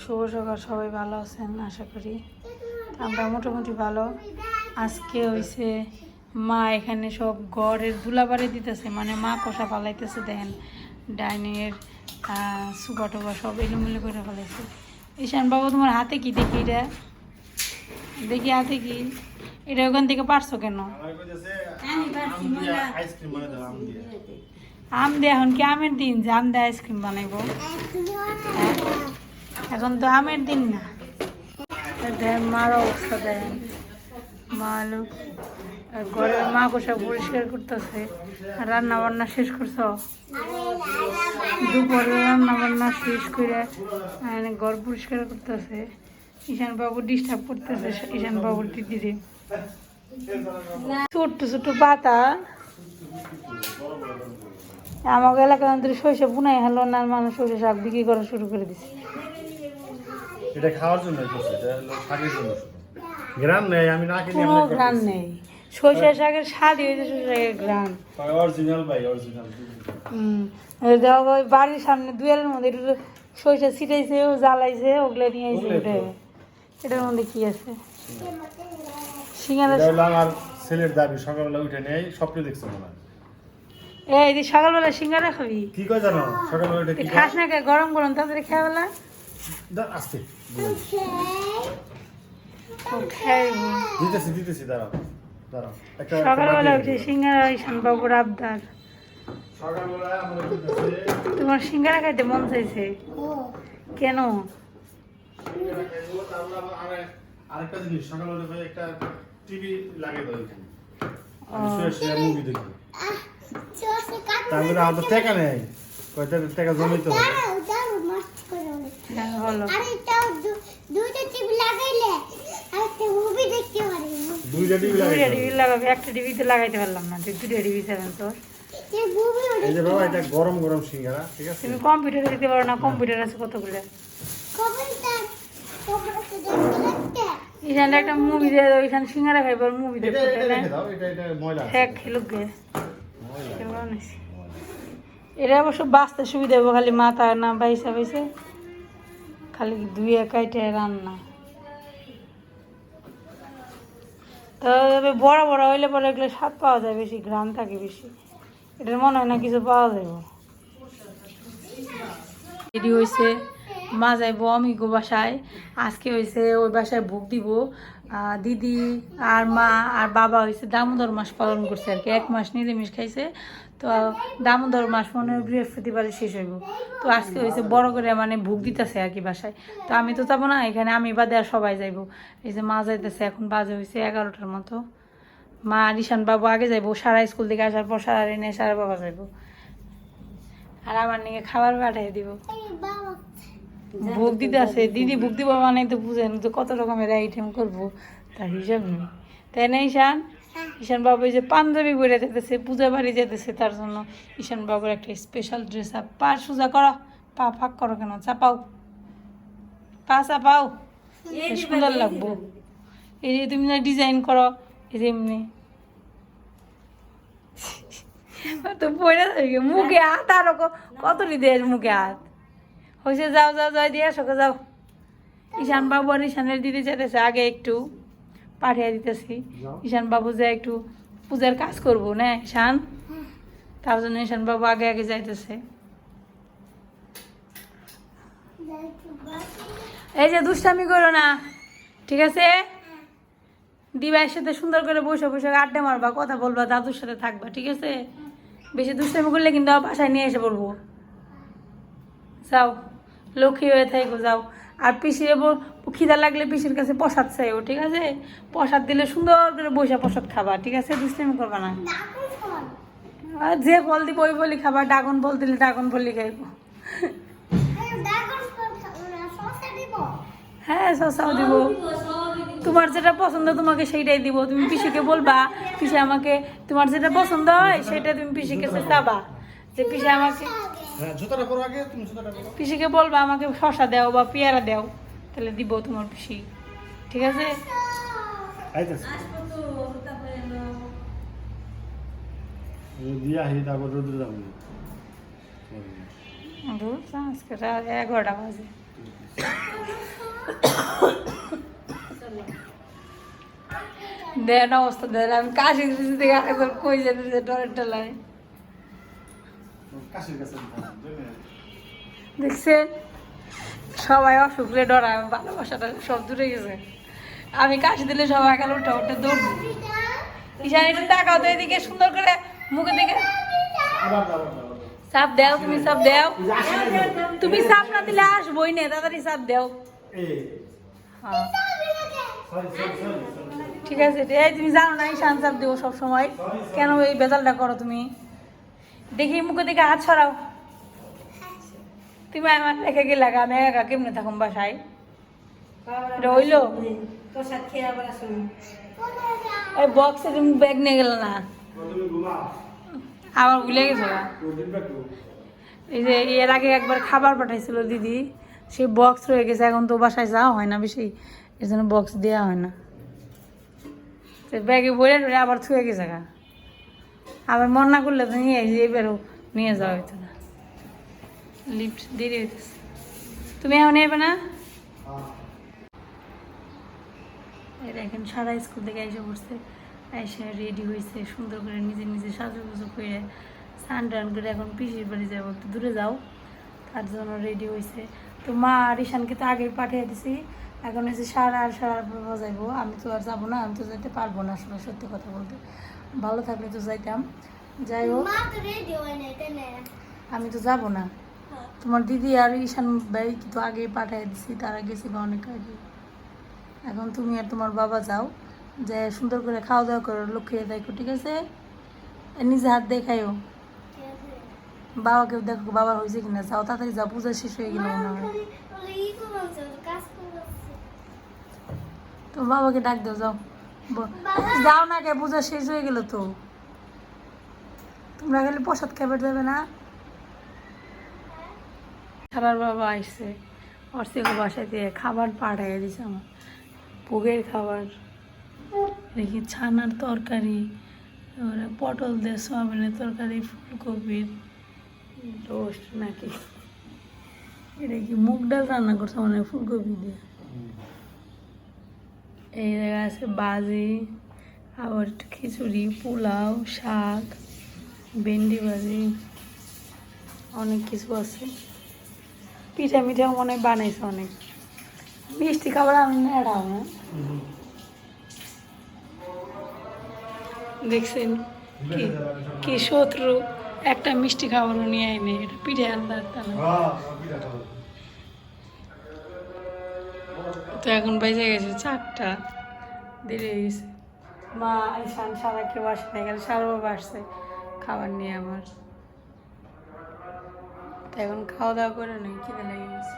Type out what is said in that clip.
শুভ সকাল সবাই ভালো আছেন? আশা করি আমরা মোটামুটি ভালো। আজকে হইছে মা এখানে সব ঘরের দুলাবাড়ি দিতেছে মানে মা কষা পালাইতেছে দেখেন ডাইনিংয়ের সুপা টুপা সব এলোমেলো করে ফেলাইছে। ঈশান বাবু তোমার হাতে কি দেখি এটা? দেখি হাতে কি? এটা ওখান থেকে পারছ কেন? আম দিয়ে এখন কি আমের দিন যে আম দিয়ে আইসক্রিম বানাইবো? এখন তো আমের দিন না। মার অবস্থা দেখেন মা লোক ঘরের মা কোষা পরিষ্কার করতেছে। রান্না বান্না শেষ করছ? দুপুরে রান্না বান্না শেষ করে ঘর পরিষ্কার করতেছে। ঈশান বাবু ডিস্টার্ব করতেছে ঈশান বাবুর দিদিরে ছোট্ট ছোট্ট পাতা। আমাকে এলাকার সরিষা বুনাই হলো না মানুষ শাক বিক্রি করা শুরু করে দিছে। এটা খাওয়ার জন্য করছে এটা হলো শাকের জন্য। গ্রাম নেই আমি না কিনে নেই। সরিষা শাকের স্বাদই হয়েছে সরিষা শাকের অরিজিনাল ভাই অরিজিনাল হুম দেখো ওই বাড়ির সামনে দুয়ারের মধ্যে একটু সরিষা ছিটাইছে ও জ্বালাইছে ওগুলো নিয়ে এসে এটার মধ্যে কি আছে? সিঙ্গারা আমার ছেলের দাবি সকালবেলা উঠে নেই স্বপ্নে দেখছে মনে হয়। এই যে সকালবেলা সিঙ্গারা খাবি? কি কয় জানো? সকালবেলা উঠে খাস না কে গরম গরম তাড়াতাড়ি খাবেলা দা- আসতে দিতেছি দিতেছি দাঁড়াও সকালবেলা উঠে সিঙ্গারা ঈশান বাবুর আবদার। সকালবেলা আমরা তোমার সিঙ্গারা খাইতে মন চাইছে? কেন? তারপর আবার আরে- আরেকটা জিনিস সকালবেলা ভাই একটা টিভি দাও এখানে। মুভি দেখব। তারপরে আমাদের টাকা নেই। কয়টা টাকা জমাইতে হবে? হ্যাঁ, বলো। দুইটা টিভি লাগাইলে একটা মুভি দেখতে পারি। দুইটা টিভি দুইটা টিভি লাগাবে একটা টিভিতে লাগাইতে পারলাম না তুই দুইটা টিভি সেভেন তোর এই যে বাবা এটা গরম গরম সিঙ্গারা ঠিক আছে? তুমি কম্পিউটারে দিতে পারো না কম্পিউটার আছে কতগুলো? এখানে একটা মুভি দিয়ে দাও এখানে সিঙ্গারা খাইবার মুভি এটা এটা এটা এটা। হ্যাঁ খেলুক গে? এটা অবশ্য বাঁচতে সুবিধা হবে খালি মাথা না বাইসা বাইসে। খালি ধুয়ে কাইটে রান্না। তবে বড় বড় হইলে পরে এগুলো স্বাদ পাওয়া যায়, বেশি ঘ্রাণ থাকে বেশি। এটার মনে হয় না কিছু পাওয়া যাবে এটি হয়েছে মা যাইব অমিগো বাসায়, আজকে হয়েছে ওই বাসায় ভোগ দিব। দিদি, আর মা, আর বাবা হয়েছে দামোদর মাস পালন করছে আর কি। এক মাস নিরামিষ খাইছে। তো দামোদর মাস মনে হয় বৃহস্পতিবারে শেষ হইব। তো আজকে হয়েছে বড় করে মানে ভোগ দিতেছে আর কি বাসায়। তো আমি তো যাব না, এখানে আমি বাদে আর সবাই যাইব। এই যে মা যাইতেছে, এখন বাজে হয়েছে এগারোটার মতো। মা রিশান বাবু আগে যাইবো, সারা স্কুল থেকে আসার পর সারা এনে সারা বাবা যাইব। আর আমার নিয়ে খাবার পাঠিয়ে দিব। ভোগ দিতে আছে দিদি ভোগ দিব মানে তো বুঝেন তো কত রকমের আইটেম করব তার হিসাব নেই। তাই না ঈশান? ঈশান বাবু এই যে পাঞ্জাবি পরে যেতেছে পূজা বাড়ি যেতেছে তার জন্য ঈশান বাবুর একটা স্পেশাল ড্রেস আপ পা সোজা করো পা ফাঁক করো কেন? চাপাও। পা চাপাও। সুন্দর লাগবো। এই যে তুমি না ডিজাইন করো এই যে এমনি। তো পড়ে মুখে হাত আরও কত দেয় মুখে হাত? হয়েছে যাও যাও যাও দিয়ে আসো যাও। ঈশান বাবু আর ঈশানের দিদি যেতেছে আগে একটু পাঠিয়ে দিতেছি। ঈশান বাবু যে একটু পূজার কাজ করব না ঈশান? তার জন্য ঈশান বাবু আগে আগে যাইতেছে। এই যে দুষ্টামি করো না ঠিক আছে? দিবাইয়ের সাথে সুন্দর করে বসে বসে আড্ডা মারবা কথা বলবা দাদুর সাথে থাকবা ঠিক আছে? বেশি দুষ্টামি করলে কিন্তু বাসায় নিয়ে এসে পড়ব। যাও। লক্ষ্মী হয়ে থাকো যাও। আর পিসির এবার খিদা লাগলে পিসির কাছে প্রসাদ চাইও ঠিক আছে? প্রসাদ দিলে সুন্দর করে বসে প্রসাদ খাবা ঠিক আছে? দুষ্টামি করবা না। আর যে ফল দিব ওই বলি খাবা ডাগন ফল দিলে ডাগন ফলই খাইবো। ফোন সমস্যা দিব। হ্যাঁ শসাও দিব। তোমার যেটা পছন্দ তোমাকে সেইটাই দিব। তুমি পিসিকে বলবা পিসি আমাকে তোমার যেটা পছন্দ হয় সেটা তুমি পিসিকে চাবা। যে পিসি আমাকে হ্যাঁ জুতাটা করো আগে তুমি জুতাটা করো পিসিকে বলবা আমাকে শশা দাও বা পেয়ারা দাও তাহলে দিব তোমার পিসি। ঠিক আছে? আইতেছে। দিয়া হি তারপর রোদ্র যাব। ধুর, আজকে রাত এগারোটা বাজে। দেন অবস্থা দেন আমি কাশি থেকে কই যেতে ডরের টেলায় দেখছেন? সবাই অসুখলে ডরায় ভালোবাসাটা সব দূরে গেছে। আমি কাশি দিলে সবাই একাল উঠে উঠে দৌড় ঈশান একটু টাকাও তো এদিকে সুন্দর করে মুখের দিকে। আবার দাও, তুমি চাপ দেও? তুমি চাপ না দিলে আসবোই না তাড়াতাড়ি চাপ দেও। হ্যাঁ. ঠিক আছে এই তুমি জানো না ঈশান চাপ দেবো সব সময় কেন এই বেজালটা করো তুমি? দেখি মুখে দিকে হাত ছড়াও তুমি আমার রেখে গেলে আমি একা কেমনে থাকুম বাসায়? হইল ওই বক্সে তুমি ব্যাগ নিয়ে গেলে না? আবার ভুলে গেছো গা। এই যে এর আগে একবার খাবার পাঠাইছিল দিদি, সেই বক্স রয়ে গেছে, এখন তো বাসায় যাওয়া হয় না বেশি। এর জন্য বক্স দেওয়া হয় না। ব্যাগে বলে আবার থুয়ে গেছে গা। আবার মন না করলে তো নিয়ে যে এবারও নিয়ে যাওয়া হইতো না। লিফট দেরি হইতেছে। তুমি এখন নেবে না? দেখেন, সারা স্কুল থেকে এসে পড়ছে। এসে রেডি হয়েছে সুন্দর করে নিজে নিজে সাজু গুজু করে স্নান টান করে এখন পিসির বাড়ি যাব। একটু দূরে যাও, তার জন্য রেডি হয়েছে তো মা আর ঈশানকে তো আগেই পাঠিয়ে দিছি। এখন এসে সারা আর সারা বাজাইবো আমি তো আর যাব না, আমি তো যেতে পারব না আসলে সত্যি কথা বলতে। ভালো থাকলে তো যাইতাম। যাই হোক হয় আমি তো যাব না। তোমার দিদি আর ঈশান ভাই তো আগেই পাঠিয়ে দিছি তারা গেছিল অনেক আগে। এখন তুমি আর তোমার বাবা যাও যে সুন্দর করে খাওয়া দাওয়া করো লক্ষ্মী দেখো ঠিক আছে? নিজে হাত দেখাইও বাবাকেও দেখো বাবা হয়েছে কিনা যাও তাড়াতাড়ি যাও পূজা শেষ হয়ে গেল মনে হয়। তো বাবাকে ডাক দাও যাও। যাও না কে, পূজা শেষ হয়ে গেল তো। তোমরা গেলে প্রসাদ খাবার যাবে না? খাবার বাবা আসছে অর্থেকে বাসায় দিয়ে খাবার পাঠাইয়া দিছে আমার। ভোগের খাবার, দেখি ছানার তরকারি পটল দিয়ে সোয়াবিনের তরকারি, ফুলকপির, রোস্ট নাকি। এটা কি মুগ ডাল রান্না করছে মানে ফুলকপি দিয়ে। এই জায়গায় আছে বাজি, আবার খিচুড়ি, পোলাও, শাক, ভেন্ডি ভাজি, অনেক কিছু আছে। পিঠা মিঠাও মনে হয় বানাইছে অনেক। মিষ্টি খাবার আমি নেড়াও না দেখছেন কি কি শত্রু? একটা মিষ্টি খাবারও নিয়ে আইনি, এটা পিঠে আলাদা তো এখন বেজে গেছে চারটা, দেরি হয়ে গেছে। মা ঈশান সারা কেউ আসে না এখানে সারা বাবা আসছে খাবার নিয়ে আমার তো এখন খাওয়া দাওয়া করে নেই, খিদে লেগে গেছে।